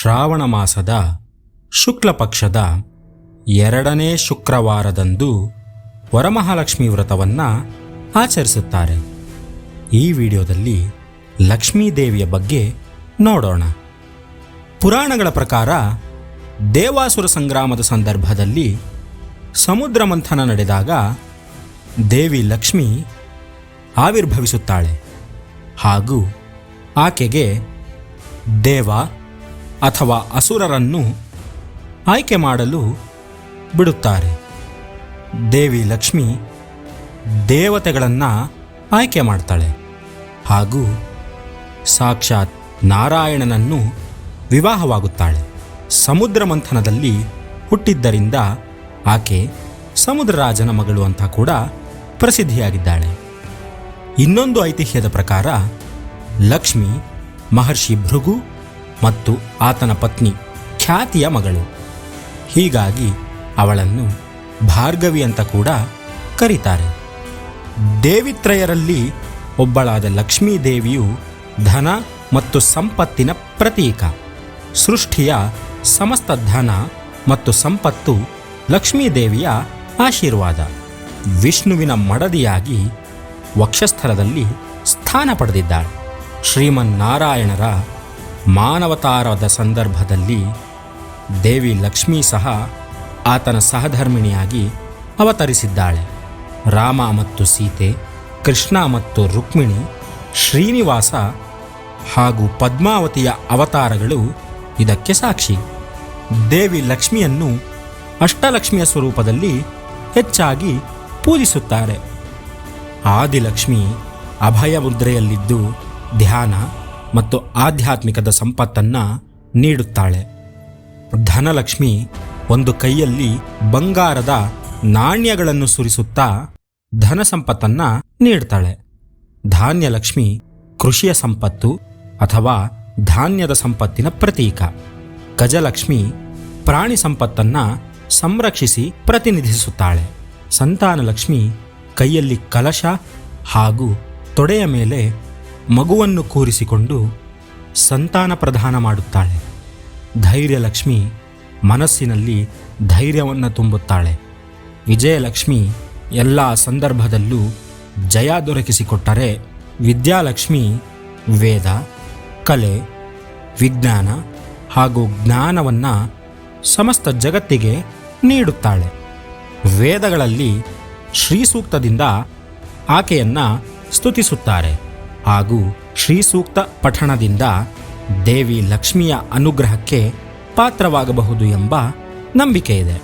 ಶ್ರಾವಣ ಮಾಸದ ಶುಕ್ಲ ಪಕ್ಷದ ಎರಡನೇ ಶುಕ್ರವಾರದಂದು ವರಮಹಾಲಕ್ಷ್ಮಿ ವ್ರತವನ್ನು ಆಚರಿಸುತ್ತಾರೆ. ಈ ವಿಡಿಯೋದಲ್ಲಿ ಲಕ್ಷ್ಮೀ ದೇವಿಯ ಬಗ್ಗೆ ನೋಡೋಣ. ಪುರಾಣಗಳ ಪ್ರಕಾರ ದೇವಾಸುರ ಸಂಗ್ರಾಮದ ಸಂದರ್ಭದಲ್ಲಿ ಸಮುದ್ರ ಮಂಥನ ನಡೆದಾಗ ದೇವಿ ಲಕ್ಷ್ಮಿ ಆವಿರ್ಭವಿಸುತ್ತಾಳೆ. ಹಾಗೂ ಆಕೆಗೆ ದೇವ ಅಥವಾ ಅಸುರರನ್ನು ಆಯ್ಕೆ ಮಾಡಲು ಬಿಡುತ್ತಾರೆ. ದೇವಿ ಲಕ್ಷ್ಮಿ ದೇವತೆಗಳನ್ನು ಆಯ್ಕೆ ಮಾಡ್ತಾಳೆ. ಹಾಗೂ ಸಾಕ್ಷಾತ್ ನಾರಾಯಣನನ್ನು ವಿವಾಹವಾಗುತ್ತಾಳೆ. ಸಮುದ್ರ ಮಂಥನದಲ್ಲಿ ಹುಟ್ಟಿದ್ದರಿಂದ ಆಕೆ ಸಮುದ್ರರಾಜನ ಮಗಳು ಅಂತ ಕೂಡ ಪ್ರಸಿದ್ಧಿಯಾಗಿದ್ದಾಳೆ. ಇನ್ನೊಂದು ಐತಿಹ್ಯದ ಪ್ರಕಾರ ಲಕ್ಷ್ಮಿ ಮಹರ್ಷಿ ಭೃಗು ಮತ್ತು ಆತನ ಪತ್ನಿ ಖ್ಯಾತಿಯ ಮಗಳು. ಹೀಗಾಗಿ ಅವಳನ್ನು ಭಾರ್ಗವಿ ಅಂತ ಕೂಡ ಕರೀತಾರೆ. ದೇವಿತ್ರಯರಲ್ಲಿ ಒಬ್ಬಳಾದ ಲಕ್ಷ್ಮೀದೇವಿಯು ಧನ ಮತ್ತು ಸಂಪತ್ತಿನ ಪ್ರತೀಕ. ಸೃಷ್ಟಿಯ ಸಮಸ್ತ ಧನ ಮತ್ತು ಸಂಪತ್ತು ಲಕ್ಷ್ಮೀದೇವಿಯ ಆಶೀರ್ವಾದ. ವಿಷ್ಣುವಿನ ಮಡದಿಯಾಗಿ ವಕ್ಷಸ್ಥಲದಲ್ಲಿ ಸ್ಥಾನ ಪಡೆದಿದ್ದಾಳೆ. ಶ್ರೀಮನ್ನಾರಾಯಣರ ಮಾನವತಾರದ ಸಂದರ್ಭದಲ್ಲಿ ದೇವಿ ಲಕ್ಷ್ಮೀ ಸಹ ಆತನ ಸಹಧರ್ಮಿಣಿಯಾಗಿ ಅವತರಿಸಿದ್ದಾಳೆ. ರಾಮ ಮತ್ತು ಸೀತೆ, ಕೃಷ್ಣ ಮತ್ತು ರುಕ್ಮಿಣಿ, ಶ್ರೀನಿವಾಸ ಹಾಗೂ ಪದ್ಮಾವತಿಯ ಅವತಾರಗಳು ಇದಕ್ಕೆ ಸಾಕ್ಷಿ. ದೇವಿ ಲಕ್ಷ್ಮಿಯನ್ನು ಅಷ್ಟಲಕ್ಷ್ಮಿಯ ಸ್ವರೂಪದಲ್ಲಿ ಹೆಚ್ಚಾಗಿ ಪೂಜಿಸುತ್ತಾರೆ. ಆದಿಲಕ್ಷ್ಮಿ ಅಭಯ ಮುದ್ರೆಯಲ್ಲಿದ್ದು ಧ್ಯಾನ ಮತ್ತು ಆಧ್ಯಾತ್ಮಿಕದ ಸಂಪತ್ತನ್ನು ನೀಡುತ್ತಾಳೆ. ಧನಲಕ್ಷ್ಮಿ ಒಂದು ಕೈಯಲ್ಲಿ ಬಂಗಾರದ ನಾಣ್ಯಗಳನ್ನು ಸುರಿಸುತ್ತಾ ಧನ ಸಂಪತ್ತನ್ನ ನೀಡ್ತಾಳೆ. ಧಾನ್ಯಲಕ್ಷ್ಮಿ ಕೃಷಿಯ ಸಂಪತ್ತು ಅಥವಾ ಧಾನ್ಯದ ಸಂಪತ್ತಿನ ಪ್ರತೀಕ. ಗಜಲಕ್ಷ್ಮಿ ಪ್ರಾಣಿ ಸಂಪತ್ತನ್ನ ಸಂರಕ್ಷಿಸಿ ಪ್ರತಿನಿಧಿಸುತ್ತಾಳೆ. ಸಂತಾನಲಕ್ಷ್ಮಿ ಕೈಯಲ್ಲಿ ಕಲಶ ಹಾಗೂ ತೊಡೆಯ ಮೇಲೆ ಮಗುವನ್ನು ಕೂರಿಸಿಕೊಂಡು ಸಂತಾನ ಪ್ರಧಾನ ಮಾಡುತ್ತಾಳೆ. ಧೈರ್ಯಲಕ್ಷ್ಮಿ ಮನಸ್ಸಿನಲ್ಲಿ ಧೈರ್ಯವನ್ನು ತುಂಬುತ್ತಾಳೆ. ವಿಜಯಲಕ್ಷ್ಮಿ ಎಲ್ಲ ಸಂದರ್ಭದಲ್ಲೂ ಜಯ ದೊರಕಿಸಿಕೊಟ್ಟರೆ ವಿದ್ಯಾಲಕ್ಷ್ಮಿ ವೇದ, ಕಲೆ, ವಿಜ್ಞಾನ ಹಾಗೂ ಜ್ಞಾನವನ್ನು ಸಮಸ್ತ ಜಗತ್ತಿಗೆ ನೀಡುತ್ತಾಳೆ. ವೇದಗಳಲ್ಲಿ ಶ್ರೀಸೂಕ್ತದಿಂದ ಆಕೆಯನ್ನು ಸ್ತುತಿಸುತ್ತಾರೆ. ಹಾಗೂ ಶ್ರೀಸೂಕ್ತ ಪಠಣದಿಂದ ದೇವಿ ಲಕ್ಷ್ಮಿಯ ಅನುಗ್ರಹಕ್ಕೆ ಪಾತ್ರವಾಗಬಹುದು ಎಂಬ ನಂಬಿಕೆ ಇದೆ